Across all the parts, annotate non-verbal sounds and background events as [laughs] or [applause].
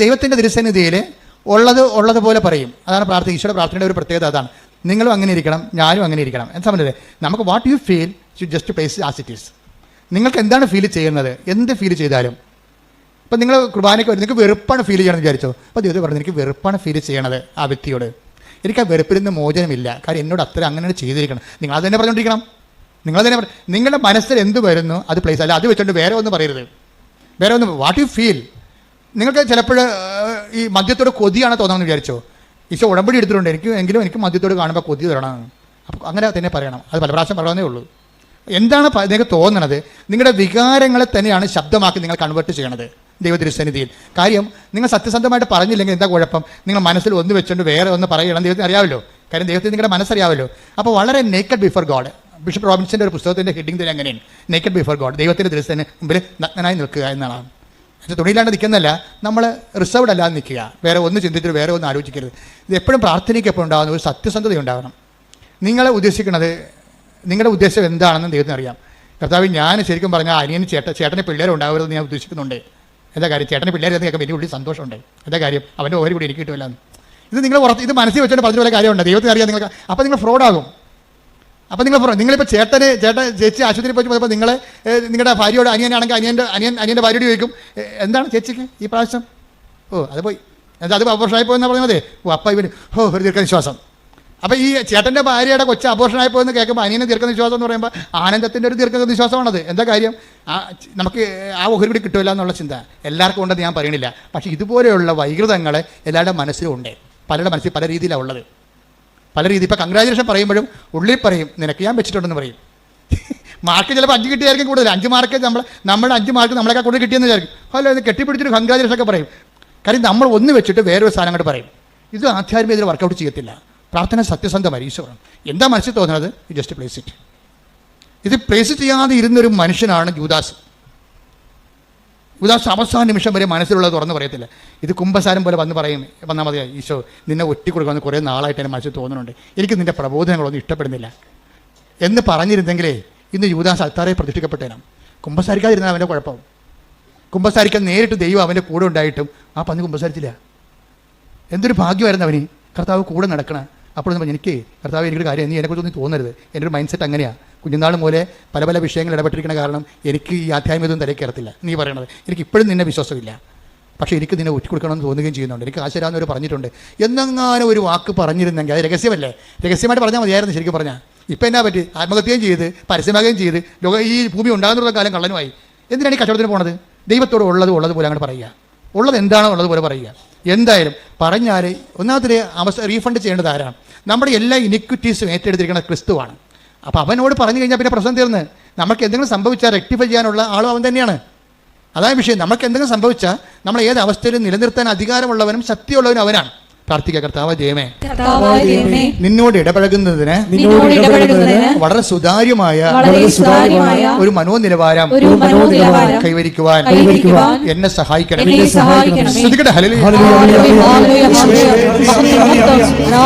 ദൈവത്തിന്റെ തിരുസന്നിധിയിൽ ഉള്ളത് ഉള്ളതുപോലെ പറയും. അതാണ് പ്രാർത്ഥന ഈശോയുടെ പ്രാർത്ഥനയുടെ ഒരു പ്രത്യേകത അതാണ്. നിങ്ങളും അങ്ങനെ ഇരിക്കണം ഞാനും അങ്ങനെ ഇരിക്കണം. എന്ന് സംബന്ധിച്ച് നമുക്ക് what you feel you just place as it is നിങ്ങൾക്ക് എന്താണ് ഫീൽ ചെയ്യുന്നത്? എന്ത് ഫീൽ ചെയ്താലും. ഇപ്പം നിങ്ങൾ കുർബാനയ്ക്ക് വരും നിങ്ങൾക്ക് വെറുപ്പാണ് ഫീൽ ചെയ്യണമെന്ന് വിചാരിച്ചോ? അപ്പോൾ ദൈവത്തെ പറഞ്ഞു എനിക്ക് വെറുപ്പാണ് ഫീൽ ചെയ്യണത് ആ വ്യക്തിയോട്. എനിക്ക് ആ വെറുപ്പിൽ നിന്ന് മോചനമില്ല. കാര്യം എന്നോട് അത്ര അങ്ങനെ ചെയ്തിരിക്കണം നിങ്ങൾ അത് തന്നെ പറഞ്ഞുകൊണ്ടിരിക്കണം. നിങ്ങൾ തന്നെ നിങ്ങളുടെ മനസ്സിൽ എന്ത് വരുന്നു? അത് പ്ലേസ് അല്ല അത് വെച്ചുകൊണ്ട് വേറെ ഒന്നും പറയരുത്. വേറെ ഒന്നും വാട്ട് യു ഫീൽ നിങ്ങൾക്ക് ചിലപ്പോൾ ഈ മദ്യത്തോട് കൊതിയാണ് തോന്നാമെന്ന് വിചാരിച്ചോ? ഈശോ ഉടമ്പടി എടുത്തിട്ടുണ്ട്. എനിക്ക് എങ്കിലും എനിക്ക് മദ്യത്തോട് കാണുമ്പോൾ കൊതി തരണം അപ്പോൾ അങ്ങനെ തന്നെ പറയണം. അത് പല പ്രാവശ്യം പറയാനേ ഉള്ളൂ. എന്താണ് നിങ്ങൾക്ക് തോന്നണത്? നിങ്ങളുടെ വികാരങ്ങളെ തന്നെയാണ് ശബ്ദമാക്കി നിങ്ങൾ കൺവേർട്ട് ചെയ്യണത് ദൈവദൃശ്യനിധിയിൽ കാര്യം നിങ്ങൾ സത്യസന്ധമായിട്ട് പറഞ്ഞില്ലെങ്കിൽ എന്താ കുഴപ്പം? നിങ്ങൾ മനസ്സിൽ ഒന്ന് വെച്ചുകൊണ്ട് വേറെ ഒന്ന് പറയണം ദൈവത്തിന് അറിയാമല്ലോ. കാര്യം ദൈവത്തിന് നിങ്ങളുടെ മനസ്സറിയാമല്ലോ. അപ്പോൾ വളരെ നേക്കഡ് ബിഫോർ ഗോഡ് ബിഷപ്പ് റോബിൻസിന്റെ ഒരു പുസ്തകത്തിന്റെ ഹെഡിങ് തന്നെ അങ്ങനെയാണ്. നേക്കഡ് ബിഫോർ ഗോഡ് ദൈവത്തിന്റെ ദൃശ്യത്തിന് മുമ്പിൽ നഗ്നനായി നിൽക്കുക എന്നാണ്. പക്ഷേ തുണിയില്ലാണ്ട് നിൽക്കുന്നല്ല നമ്മൾ റിസർവ്ഡ് അല്ലാതെ നിൽക്കുക. വേറെ ഒന്ന് ചിന്തിച്ചിട്ട് വേറെ ഒന്ന് ആലോചിക്കരുത്. ഇത് എപ്പോഴും പ്രാർത്ഥനയ്ക്ക് എപ്പോഴും ഉണ്ടാകുന്ന ഒരു സത്യസന്ധത ഉണ്ടാകണം നിങ്ങളെ ഉദ്ദേശിക്കുന്നത് നിങ്ങളുടെ ഉദ്ദേശം എന്താണെന്ന് ദൈവത്തിന് അറിയാം. കർത്താവ് ഞാൻ ശരിക്കും പറഞ്ഞാൽ അനിയന് ചേട്ട ചേട്ടന് ഉണ്ടാവരുത് ഞാൻ ഉദ്ദേശിക്കുന്നുണ്ട്. എന്താ കാര്യം? ചേട്ടന് പിള്ളേരെ എന്ന് വലിയ ഉള്ളി സന്തോഷമുണ്ട്. എന്താ കാര്യം? അവന്റെ ഓഹരി കൂടി എനിക്ക് കിട്ടുമല്ലോ ഇത് നിങ്ങൾ ഉറപ്പ് ഇത് മനസ്സിൽ വെച്ചുകൊണ്ട് പറഞ്ഞ പോലെ കാര്യമുണ്ട്. ദൈവത്തിന് അറിയാം നിങ്ങൾക്ക്. അപ്പോൾ നിങ്ങൾ ഫ്രോഡാകും അപ്പോൾ നിങ്ങൾ പറഞ്ഞു നിങ്ങളിപ്പോൾ ചേട്ടനെ ചേട്ടൻ ചേച്ചി ആശുപത്രിയിൽ പോയി പോയപ്പോൾ നിങ്ങൾ നിങ്ങളുടെ ഭാര്യയോട് അനിയനാണെങ്കിൽ അനിയന്റെ അനിയൻ അനിയന്റെ ഭാര്യയോട് ചോദിക്കും എന്താണ് ചേച്ചിക്ക് ഈ പ്രാവശ്യം? ഓ അത് പോയി. എന്താ അത് അപോഷനായി പോയെന്ന് പറഞ്ഞാൽ മതി ഓ അപ്പം ഇവന് ഹോ ഒരു ദീർഘനിശ്വാസം. അപ്പോൾ ഈ ചേട്ടന്റെ ഭാര്യയുടെ കൊച്ചു അപോഷനായി പോയെന്ന് കേൾക്കുമ്പോൾ അനിയന് ദീർഘനിശ്വാസം എന്ന് പറയുമ്പോൾ ആനന്ദത്തിന്റെ ഒരു ദീർഘനിശ്വാസമാണത്. എന്താ കാര്യം? ആ നമുക്ക് ആ കൂടി കിട്ടില്ല എന്നുള്ള ചിന്ത എല്ലാവർക്കും ഉണ്ടെന്ന് ഞാൻ പറയണില്ല പക്ഷേ ഇതുപോലെയുള്ള വൈകൃതങ്ങൾ എല്ലാവരുടെ മനസ്സിലും ഉണ്ട് പലരുടെ മനസ്സിൽ പല രീതിയിലാണ് ഉള്ളത്. പല രീതി ഇപ്പോൾ കൺഗ്രാജുലേഷൻ പറയുമ്പോഴും ഉള്ളിൽ പറയും നിനക്ക് ഞാൻ വെച്ചിട്ടുണ്ടെന്ന് പറയും. [laughs] മാർക്ക് ചിലപ്പോൾ അഞ്ച് കിട്ടിയായിരിക്കും കൂടുതൽ. അഞ്ച് മാർക്ക് നമ്മൾ നമ്മുടെ അഞ്ച് മാർക്ക് നമ്മളെക്കാൾ കൂടുതൽ കിട്ടിയെന്ന് വിചാരിക്കും. അല്ല ഇത് കെട്ടിപ്പിടിച്ചിട്ട് കൺഗ്രാജുലേഷൻ ഒക്കെ പറയും. കാര്യം നമ്മൾ ഒന്ന് വെച്ചിട്ട് വേറൊരു സാധനം അങ്ങോട്ട് പറയും. ഇത് ആധ്യാത്മിക ഇതിൽ വർക്കൗട്ട് ചെയ്യത്തില്ല. പ്രാർത്ഥന സത്യസന്ധമായി ഈശ്വരം എന്താ മനസ്സിൽ തോന്നുന്നത്? ജസ്റ്റ് പ്ലേസ് ഇറ്റ് ഇത് പ്ലേസ് ചെയ്യാതെ ഇരുന്നൊരു മനുഷ്യനാണ് ജൂദാസ്. ഉദാസ് അവസാന നിമിഷം വരെ മനസ്സിലുള്ളത് തുറന്ന് പറയത്തില്ല. ഇത് കുംഭസാരം പോലെ വന്ന് പറയും. വന്നാൽ മതി ഈശോ നിന്നെ ഒറ്റി കുറേ നാളായിട്ട് എന്റെ മനസ്സിൽ തോന്നുന്നുണ്ട്. എനിക്ക് നിന്റെ പ്രബോധനങ്ങളൊന്നും ഇഷ്ടപ്പെടുന്നില്ല. എന്ന് പറഞ്ഞിരുന്നെങ്കിലേ ഇന്ന് യുവദാസ് അത്താറേ പ്രതിഷ്ഠിക്കപ്പെട്ടേനാം. കുംഭസാരിക്കാതിരുന്ന അവന്റെ കുഴപ്പം. കുംഭസാരിക്കാൻ നേരിട്ട് ദൈവം അവന്റെ കൂടെ ഉണ്ടായിട്ടും ആ പന്നി കുംഭസാരിച്ചില്ല. എന്തൊരു ഭാഗ്യമായിരുന്നു അവന്. കർത്താവ് കൂടെ നടക്കണം. അപ്പോഴൊന്നും എനിക്ക് കർത്താവ് എനിക്കൊരു കാര്യം നീ എന്നെക്കുറിച്ചൊന്നും തോന്നരുത്. എന്റെ ഒരു മൈൻഡ് സെറ്റ് അങ്ങനെയാണ് കുഞ്ഞുനാൾ മൂലെ പല പല വിഷയങ്ങൾ ഇടപെട്ടിരിക്കുന്ന കാരണം എനിക്ക് ഈ ആധ്യാത്മികതും തലയിൽ കയറത്തില്ല നീ പറയണത്. എനിക്ക് ഇപ്പോഴും നിന്നെ വിശ്വാസമില്ല. പക്ഷേ എനിക്ക് നിന്നെ കൊടുക്കണമെന്ന് തോന്നുകയും ചെയ്യുന്നുണ്ട്. എനിക്ക് ആശരാന്നവർ പറഞ്ഞിട്ടുണ്ട്. എന്നെങ്ങാനും ഒരു വാക്ക് പറഞ്ഞിരുന്നെങ്കിൽ അത് രഹസ്യമല്ലേ? രഹസ്യമായിട്ട് പറഞ്ഞാൽ മതിയായിരുന്നു ശരിക്കും പറഞ്ഞാൽ ഇപ്പം എന്നാ പറ്റി? ആത്മഹത്യയും ചെയ്ത് പരസ്യമാകുകയും ചെയ്ത് ലോക ഈ ഭൂമി ഉണ്ടാകുന്നുള്ള കാലം കള്ളനുമായി. എന്തിനാണ് ഈ കച്ചവടത്തിന് പോണത്? ദൈവത്തോട് ഉള്ളത് പോലെ അങ്ങോട്ട് പറയുക. ഉള്ളത് എന്താണോ ഉള്ളതുപോലെ പറയുക. എന്തായാലും പറഞ്ഞാൽ ഒന്നാമത്തെ അവസ്ഥ റീഫണ്ട് ചെയ്യേണ്ടത് ആരാണ്? നമ്മുടെ എല്ലാ ഇനിക്വിറ്റീസും ഏറ്റെടുത്തിരിക്കുന്ന ക്രിസ്തുവാണ്. അപ്പോൾ അവനോട് പറഞ്ഞു കഴിഞ്ഞാൽ പിന്നെ പ്രശ്നം തീർന്ന്. നമുക്ക് എന്തെങ്കിലും സംഭവിച്ചാൽ റെക്ടിഫൈ ചെയ്യാനുള്ള ആളും അവൻ തന്നെയാണ്. അതായ വിഷയം. നമുക്ക് എന്തെങ്കിലും സംഭവിച്ചാൽ നമ്മൾ ഏത് അവസ്ഥയിലും നിലനിർത്താൻ അധികാരമുള്ളവനും ശക്തിയുള്ളവനും അവനാണ്. പ്രാർത്ഥിക്കുക കർത്താവ് ജയമേ. നിന്നോട് ഇടപഴകുന്നതിന് വളരെ സുതാര്യമായ ഒരു മനോനിലവാരം ഒരു മനോനിലവാരം കൈവരിക്കുവാൻ കൈവരിക്കുവാൻ എന്നെ സഹായിക്കണം. ശ്രദ്ധിക്കട്ടെ. Hallelujah, hallelujah, hallelujah. മഹത്വം, മഹത്വം.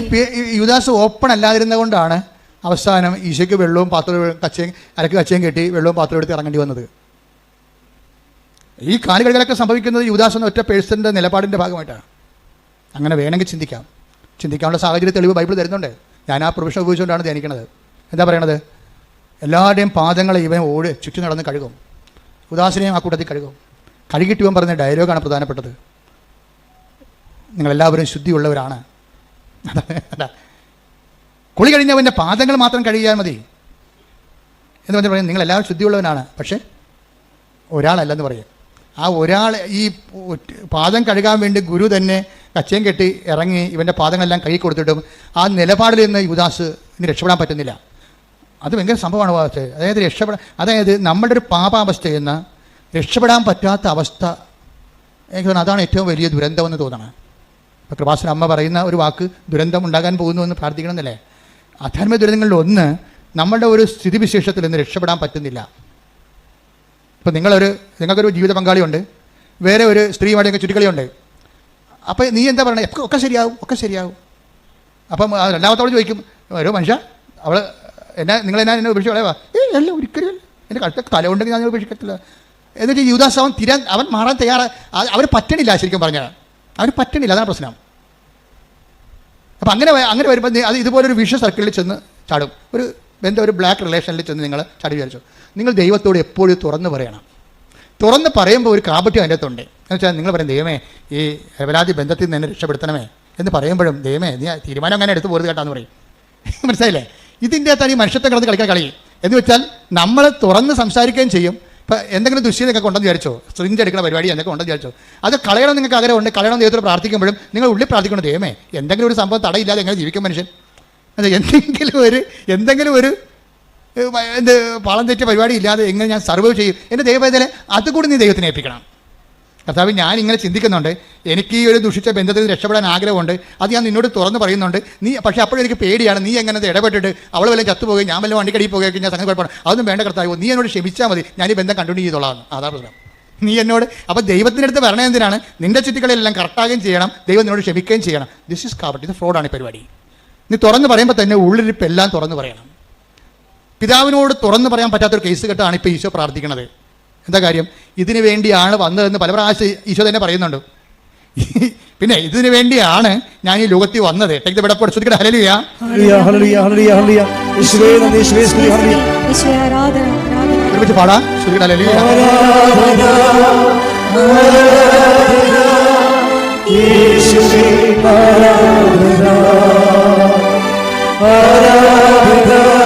പേ- ഈ യുദാസ് ഓപ്പൺ അല്ലാതിരുന്ന കൊണ്ടാണ് അവസാനം ഈശോയ്ക്ക് വെള്ളവും പാത്രവും കച്ചയും അരക്ക് കച്ചയും കെട്ടി വെള്ളവും പാത്രവും എടുത്ത് ഇറങ്ങേണ്ടി വന്നത്. ഈ കാലുകളിലൊക്കെ സംഭവിക്കുന്നത് യുദാസ് എന്ന ഒറ്റ പേഴ്സന്റെ നിലപാടിന്റെ ഭാഗമായിട്ടാണ്. അങ്ങനെ വേണമെങ്കിൽ ചിന്തിക്കാം. ചിന്തിക്കാനുള്ള സാഹചര്യ തെളിവ് ബൈബിൾ തരുന്നുണ്ട്. ഞാൻ ആ പ്രൊഫഷൻ ഉപയോഗിച്ചുകൊണ്ടാണ് ധ്യാനിക്കുന്നത്. എന്താ പറയണത്? എല്ലാവരുടെയും പാദങ്ങളെ ഇവൻ ഓടി ചുറ്റി നടന്ന് കഴുകും. ഉദാസിനെയും ആ കൂട്ടത്തിൽ കഴുകും. കഴുകിട്ട് ഇവൻ പറഞ്ഞ ഡയലോഗാണ് പ്രധാനപ്പെട്ടത്. നിങ്ങളെല്ലാവരും ശുദ്ധിയുള്ളവരാണ്. കുളി കഴിഞ്ഞവന്റെ പാദങ്ങൾ മാത്രം കഴുകിയാൽ മതി. എന്ന് പറഞ്ഞാൽ പറയും നിങ്ങളെല്ലാവരും ശുദ്ധിയുള്ളവനാണ്. പക്ഷേ ഒരാളല്ലെന്ന് പറയും. ആ ഒരാൾ ഈ പാദം കഴുകാൻ വേണ്ടി ഗുരു തന്നെ കച്ചയും കെട്ടി ഇറങ്ങി ഇവന്റെ പാദങ്ങളെല്ലാം കഴുകി കൊടുത്തിട്ടും ആ നിലപാടിൽ നിന്ന് യുദാസ് ഇനി രക്ഷപ്പെടാൻ പറ്റുന്നില്ല. അത് ഭയങ്കര സംഭവമാണ് അതായത് രക്ഷപ്പെടാൻ അതായത് നമ്മളുടെ ഒരു പാപാവസ്ഥ നിന്ന് രക്ഷപ്പെടാൻ പറ്റാത്ത അവസ്ഥ. എനിക്ക് തോന്നുന്നു അതാണ് ഏറ്റവും വലിയ ദുരന്തമെന്ന് തോന്നണം. ഇപ്പോൾ കൃപാസന അമ്മ പറയുന്ന ഒരു വാക്ക് ദുരന്തം ഉണ്ടാകാൻ പോകുന്നു എന്ന് പ്രാർത്ഥിക്കണമെന്നല്ലേ? അധാർമിക ദുരന്തങ്ങളിൽ ഒന്ന് നമ്മളുടെ ഒരു സ്ഥിതിവിശേഷത്തിൽ നിന്ന് രക്ഷപ്പെടാൻ പറ്റുന്നില്ല. ഇപ്പം നിങ്ങളൊരു നിങ്ങൾക്കൊരു ജീവിത പങ്കാളിയുണ്ട്. വേറെ ഒരു സ്ത്രീയുമായിട്ട് ചുറ്റിക്കളിയുണ്ട്. അപ്പോൾ നീ എന്താ പറയണേ? ഒക്കെ ശരിയാവും ഒക്കെ ശരിയാവും. അപ്പം രണ്ടാമത്തോട് ചോദിക്കും ഓരോ മനുഷ്യ അവൾ എന്നെ നിങ്ങൾ എന്നാ ഉപേക്ഷിച്ച് കളയവാ ഏയ് അല്ല ഒരിക്കലും. എന്റെ കഴുത്ത തല ഉണ്ടെങ്കിൽ ഞാൻ ഉപേക്ഷിക്കത്തില്ല എന്നിട്ട് യുവദാസ് അവൻ തിരാൻ അവൻ മാറാൻ തയ്യാറ് അവർ പറ്റണില്ല ശരിക്കും പറഞ്ഞാൽ അവർ പറ്റണില്ല അതാണ് പ്രശ്നം. അപ്പം അങ്ങനെ അങ്ങനെ വരുമ്പോൾ അത് ഇതുപോലൊരു വിഷ സർക്കിളിൽ ചെന്ന് ചാടും. ഒരു എന്താ ഒരു ബ്ലാക്ക് റിലേഷനിൽ ചെന്ന് നിങ്ങൾ ചാടി വിചാരിച്ചു. നിങ്ങൾ ദൈവത്തോട് എപ്പോഴും തുറന്ന് പറയണം. തുറന്ന് പറയുമ്പോൾ ഒരു കാപട്യം അതിന്റെ അകത്തുണ്ട്. എന്ന് വെച്ചാൽ നിങ്ങൾ പറയും ദൈവമേ ഈ രവരാതി ബന്ധത്തിൽ നിന്ന് എന്നെ രക്ഷപ്പെടുത്തണമേ. എന്ന് പറയുമ്പോഴും ദൈവമേ നീ തീരുമാനം അങ്ങനെ എടുത്തു പോരുത് കേട്ടാന്ന് പറയും. മനസ്സിലായില്ലേ? ഇതിന്റെ അകത്താണ് ഈ മനുഷ്യത്തെ കിടന്ന് കളിക്കാൻ കളി. എന്ന് വെച്ചാൽ നമ്മൾ തുറന്ന് സംസാരിക്കുകയും ചെയ്യും. ഇപ്പം എന്തെങ്കിലും ദുശ്ശീലൊക്കെ ഉണ്ടെന്ന് വിചാരിച്ചോ? സ്ട്രിഞ്ച് എടുക്കുന്ന പരിപാടി എന്തൊക്കെ ഉണ്ടെന്ന് വിചാരിച്ചോ? അത് കളയണം നിങ്ങൾക്ക് ആഗ്രഹമുണ്ട്. കളയണം ദൈവത്തോട് പ്രാർത്ഥിക്കുമ്പോഴും നിങ്ങൾ ഉള്ളിൽ പ്രാർത്ഥിക്കണം ദൈവമേ എന്തെങ്കിലും ഒരു സംഭവം തടയില്ലാതെ എങ്ങനെ ജീവിക്കും മനുഷ്യൻ? അതെ എന്തെങ്കിലും ഒരു എന്തെങ്കിലും ഒരു എന്ത് പാളം തെറ്റിയ പരിപാടി ഇല്ലാതെ എങ്ങനെ ഞാൻ സർവൈവ് ചെയ്യും? എന്റെ ദൈവവേദന അതുകൂടി നീ ദൈവത്തിനെ ഏൽപ്പിക്കണം. കർത്താവ് ഞാൻ ഇങ്ങനെ ചിന്തിക്കുന്നുണ്ട്. എനിക്ക് ഈ ഒരു ദുഷിച്ച ബന്ധത്തിൽ രക്ഷപ്പെടാൻ ആഗ്രഹമുണ്ട്. അത് ഞാൻ നിന്നോട് തുറന്ന് പറയുന്നുണ്ട്. നീ പക്ഷേ അപ്പോഴും എനിക്ക് പേടിയാണ്. നീ എങ്ങനെ ഇടപെട്ടിട്ട് അവൾ വല്ലതും ചത്തുപോകുകയും ഞാൻ വല്ല വണ്ടിക്കടി പോകുകയൊക്കെ ഞാൻ സംഗതി കുഴപ്പമാണ്. അതൊന്നും വേണ്ട കർത്താവ്. നീ എന്നോട് ക്ഷമിച്ചാൽ മതി. ഞാൻ ഈ ബന്ധം കണ്ടിന്യൂ ചെയ്തോളാം. അതാ പ്രശ്നം. നീ എന്നോട് അപ്പോൾ ദൈവത്തിന്റെ അടുത്ത് വരണ എന്തിനാണ്? നിന്റെ ചുറ്റുകളെല്ലാം കറക്റ്റാകുകയും ചെയ്യണം. ദൈവം നിന്നോട് ക്ഷമിക്കുകയും ചെയ്യണം. ദിസ് ഇസ് കാബട്ട് ഇത് ഫ്രോഡാണ് ഈ പരിപാടി. നീ തുറന്ന് പറയുമ്പോൾ തന്നെ ഉള്ളിരിപ്പ് എല്ലാം തുറന്ന് പറയണം. പിതാവിനോട് തുറന്ന് പറയാൻ പറ്റാത്തൊരു കേസ് കെട്ടാണ് ഇപ്പോൾ ഈശോ പ്രാർത്ഥിക്കുന്നത് എന്താ കാര്യം? ഇതിനു വേണ്ടിയാണ് വന്നതെന്ന് പല പ്രാവശ്യം ഈശോ തന്നെ പറയുന്നുണ്ട്. പിന്നെ ഇതിനു വേണ്ടിയാണ് ഞാൻ ഈ ലോകത്തിൽ വന്നത്. Take the bed up ശ്രദ്ധിക്കട്ടെ hallelujah. Hallelujah hallelujah hallelujah hallelujah. യേശുവേ നന്ദി യേശുവേ സ്തുതി ഹല്ലേലൂയ. യേശുവേ ആരാധന ആരാധന. ഒരുമിച്ച് പാടാം. ശ്രദ്ധിക്കട്ടെ ഹല്ലേലൂയ. യേശുവേ ആരാധന ആരാധന ആരാധന.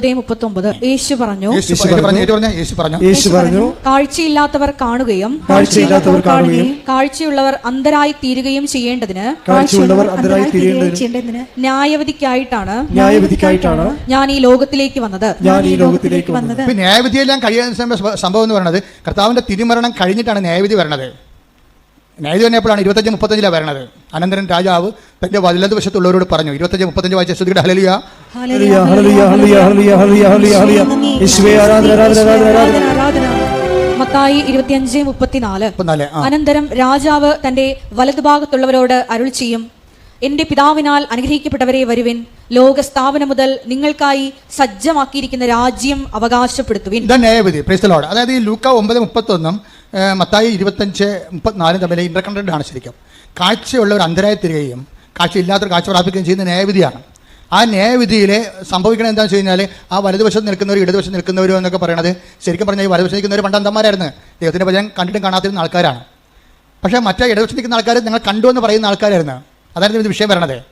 യോഹന്നാൻ മുപ്പത്തി ഒമ്പത് യേശു പറഞ്ഞു യേശു പറഞ്ഞു. യേശു പറഞ്ഞു യേശു കാഴ്ചയില്ലാത്തവർ കാണുകയും കാഴ്ചയില്ലാത്തവർ കാണുകയും കാഴ്ചയുള്ളവർ അന്ധരായി തീരുകയും ചെയ്യേണ്ടതിന് കാഴ്ചയുള്ളവർ അന്ധരായി തിരിയേണ്ടതിന് ന്യായവിധിക്കായിട്ടാണ് ന്യായവിധിക്കായിട്ടാണ് ഞാൻ ഈ ലോകത്തിലേക്ക് വന്നത്. ഞാൻ ഈ ലോകത്തിലേക്ക് വന്നത്. ഇപ്പം ന്യായവിധിയെല്ലാം കഴിയാൻ സമയ- സംഭവം എന്ന് പറയുന്നത് കർത്താവിന്റെ തിരുമരണം കഴിഞ്ഞിട്ടാണ് ന്യായവിധി വരണത്. ന്യായവിധി തന്നെയപ്പോഴാണ് ഇരുപത്തഞ്ച് മുപ്പത്തഞ്ചിലാണ് വരണത്. അനന്തരൻ രാജാവ് തന്റെ വലതു വശത്തുള്ളവരോട് പറഞ്ഞു ഇരുപത്തഞ്ച് മുപ്പത്തഞ്ച് വായിച്ച ശ്രുതിയുടെ hallelujah hallelujah hallelujah hallelujah hallelujah hallelujah hallelujah hallelujah. ആരാധന ആരാധന ആരാധന ആരാധന മത്തായി ഇരുപത്തിയഞ്ച് മുപ്പത്തിനാല്. മുപ്പത്തിനാല് അനന്തരം രാജാവ് തന്റെ വലതുഭാഗത്തുള്ളവരോട് അരുൾ ചെയ്യും. എന്റെ പിതാവിനാൽ അനുഗ്രഹിക്കപ്പെട്ടവരെ വരുവിൻ. ലോകസ്ഥാപനം മുതൽ നിങ്ങൾക്കായി സജ്ജമാക്കിയിരിക്കുന്ന രാജ്യം അവകാശപ്പെടുത്തുവിൻ. അതായത് ഈ ലൂക്ക ഒമ്പത് മുപ്പത്തൊന്നും ഏഹ്, മത്തായി ഇരുപത്തഞ്ച് മുപ്പത്തിനാലും തമ്മിൽ ഇന്റർകണ്ടന്റ് ആണ് ശരിക്കും. കാഴ്ചയുള്ളവർ അന്ധരായി തീരുകയും കാഴ്ചയില്ലാത്തവർ കാഴ്ച പ്രാപിക്കുകയും ചെയ്യുന്ന ന്യായവിധിയാണ്. ആ ന്യായവിധിയിൽ സംഭവിക്കുന്നത് എന്താണെന്ന് വെച്ച് കഴിഞ്ഞാൽ ആ വലതുവശത്ത് നിൽക്കുന്നവർ ഇടതുവശത്ത് നിൽക്കുന്നവരും എന്നൊക്കെ പറയണത് ശരിക്കും പറഞ്ഞാൽ ഈ വലതുവശത്ത് നിൽക്കുന്നവർ പണ്ട് അന്തന്മാരായിരുന്നു ദൈവത്തിന്റെ ഭജൻ കണ്ടിട്ടും കാണാത്തിരുന്ന ആൾക്കാരാണ്. പക്ഷേ മറ്റേ ഇടതുവശത്ത് നിൽക്കുന്ന ആൾക്കാർ നിങ്ങൾ കണ്ടു എന്ന് പറയുന്ന ആൾക്കാരായിരുന്നു. അതായിരുന്നു ഇത് വിഷയം വരണത്.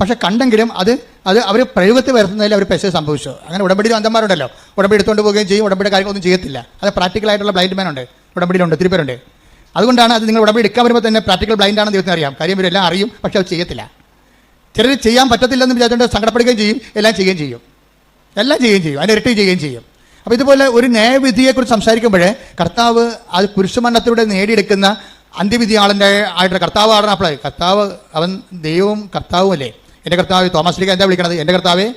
പക്ഷെ കണ്ടെങ്കിലും അത് അത് അവർ പ്രയോഗത്തിൽ വരുത്തുന്നതിൽ അവർ പെശ സംഭവിച്ചു. അങ്ങനെ ഉടമ്പടിയിൽ അന്തന്മാരുണ്ടല്ലോ ഉടമ്പടി എടുത്തുകൊണ്ട് പോവുകയും ചെയ്യും. ഉടമ്പടി കാര്യങ്ങളൊന്നും ചെയ്യത്തില്ല. അത് പ്രാക്ടിക്കൽ ആയിട്ടുള്ള ബ്ലൈൻഡ് മാൻ ഉണ്ട്. ഉടമ്പടിയിലുണ്ട് ഒത്തിരി പേരുണ്ട് അതുകൊണ്ടാണ് അത് നിങ്ങൾ ഉടമ്പടി എടുക്കാൻ വരുമ്പോൾ തന്നെ പ്രാക്ടിക്കൽ ബ്ലൈൻഡ് ആണെന്ന് ദൈവത്തിന് അറിയാം. കാര്യം ഇവരെല്ലാം അറിയും പക്ഷെ അത് ചെയ്യത്തില്ല. ചിലർ ചെയ്യാൻ പറ്റത്തില്ലെന്ന് വിചാരിച്ചുകൊണ്ട് സങ്കടപ്പെടുകയും ചെയ്യും എല്ലാം ചെയ്യുകയും ചെയ്യും. എല്ലാം ചെയ്യുകയും ചെയ്യും അതിന് ഇരട്ടി ചെയ്യുകയും ചെയ്യും. അപ്പോൾ ഇതുപോലെ ഒരു ന്യായവിധിയെക്കുറിച്ച് സംസാരിക്കുമ്പോൾ കർത്താവ് അത് പുരുഷമരണത്തിലൂടെ നേടിയെടുക്കുന്ന അന്ത്യവിധി ആളിന്റെ ആയിട്ടുള്ള കർത്താവ് ആണ് അപ്പോൾ കർത്താവ് അവൻ ദൈവവും കർത്താവും അല്ലേ? എന്റെ കർത്താവ് തോമസ് ലീഗ എന്താ വിളിക്കണത്? എന്റെ കർത്താവേ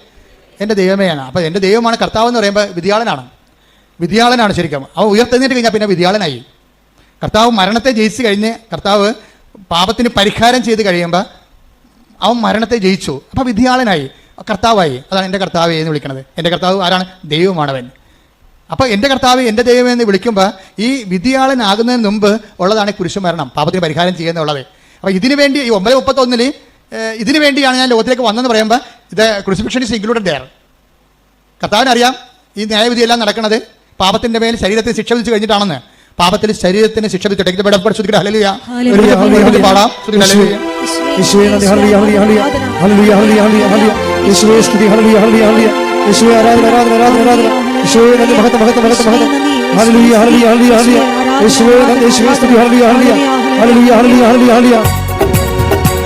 എന്റെ ദൈവമേയാണ്. അപ്പോൾ എന്റെ ദൈവമാണ് കർത്താവ് എന്ന് പറയുമ്പോൾ വിധിയാളനാണ്. വിധിയാളനാണ് ശരിക്കും. അവൻ ഉയർത്തെഴുന്നേറ്റ് കഴിഞ്ഞാൽ പിന്നെ വിധിയാളനായി. കർത്താവ് മരണത്തെ ജയിച്ചു കഴിഞ്ഞ് കർത്താവ് പാപത്തിന് പരിഹാരം ചെയ്ത് കഴിയുമ്പോൾ അവൻ മരണത്തെ ജയിച്ചു. അപ്പോൾ വിധിയാളനായി. കർത്താവായി. അതാണ് എന്റെ കർത്താവ് എന്ന് വിളിക്കുന്നത് എന്റെ കർത്താവ് ആരാണ്? ദൈവമാണവൻ. അപ്പോൾ എന്റെ കർത്താവ് എന്റെ ദൈവം എന്ന് വിളിക്കുമ്പോൾ ഈ വിധിയാളനാകുന്നതിന് മുമ്പ് ഉള്ളതാണ് കുരിശുമരണം. പാപത്തിന് പരിഹാരം ചെയ്യുന്നുള്ളത് അപ്പോൾ ഇതിനു വേണ്ടി ഈ ഒമ്പത് മുപ്പത്തൊന്നിൽ ഇതിനു വേണ്ടിയാണ് ഞാൻ ലോകത്തിലേക്ക് വന്നതെന്ന് പറയുമ്പോൾ ഇത് ക്രൂസിഫിക്ഷൻ ഇസ് ഇൻക്ലൂഡഡ് ദയർ കർത്താവിനറിയാം ഈ ന്യായവിധിയെല്ലാം നടക്കുന്നത് പാപത്തിന്റെ മേൽ ശരീരത്തിന് ശിക്ഷ വിധിച്ചു കഴിഞ്ഞിട്ടാണെന്ന്. പാപത്തിൽ ശരീരത്തിന് ശിക്ഷ വിധിച്ചു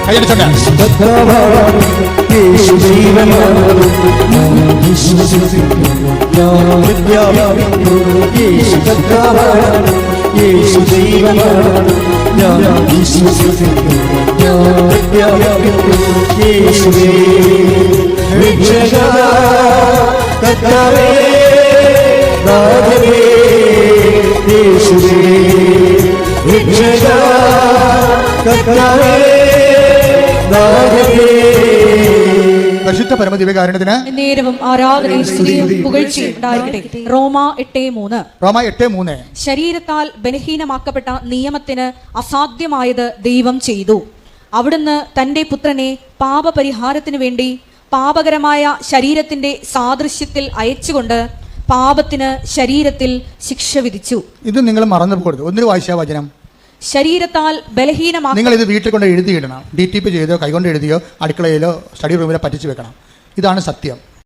യേശു ജീവനാണ് ഞാൻ വിശ്വസിക്കുന്നു ഞാൻ യേശുവേ രക്ഷക കർത്താവേ നാഥനേ യേശുവേ രക്ഷക കർത്താവേ പരിശുദ്ധ പരമദിവ്യകാരണത്തിന് നേരവും ആരാധനയും പുകഴ്ചയും ഉണ്ടായിരിക്കട്ടെ റോമ എട്ട് മൂന്ന്. റോമ എട്ട് മൂന്ന്. ശരീരത്താൽ ബലഹീനമാക്കപ്പെട്ട നിയമത്തിന് അസാധ്യമായത് ദൈവം ചെയ്തു. അവിടുന്ന് തന്റെ പുത്രനെ പാപപരിഹാരത്തിന് വേണ്ടി പാപകരമായ ശരീരത്തിന്റെ സാദൃശ്യത്തിൽ അയച്ചുകൊണ്ട് പാപത്തിന് ശരീരത്തിൽ ശിക്ഷ വിധിച്ചു. ഇത് നിങ്ങൾ മറന്നു പോകരുത്. ഒന്നൊരു വായിച്ച വചനം. ശരീരത്താൽ ബലഹീനമാണ് നിങ്ങൾ ഇത് വീട്ടിൽ കൊണ്ട് എഴുതിയിടണം ഡി ടി പി ചെയ്തോ കൈകൊണ്ട് എഴുതിയോ അടുക്കളയിലോ സ്റ്റഡി റൂമിലോ പറ്റിച്ചു വെക്കണം. ഇതാണ് സത്യം.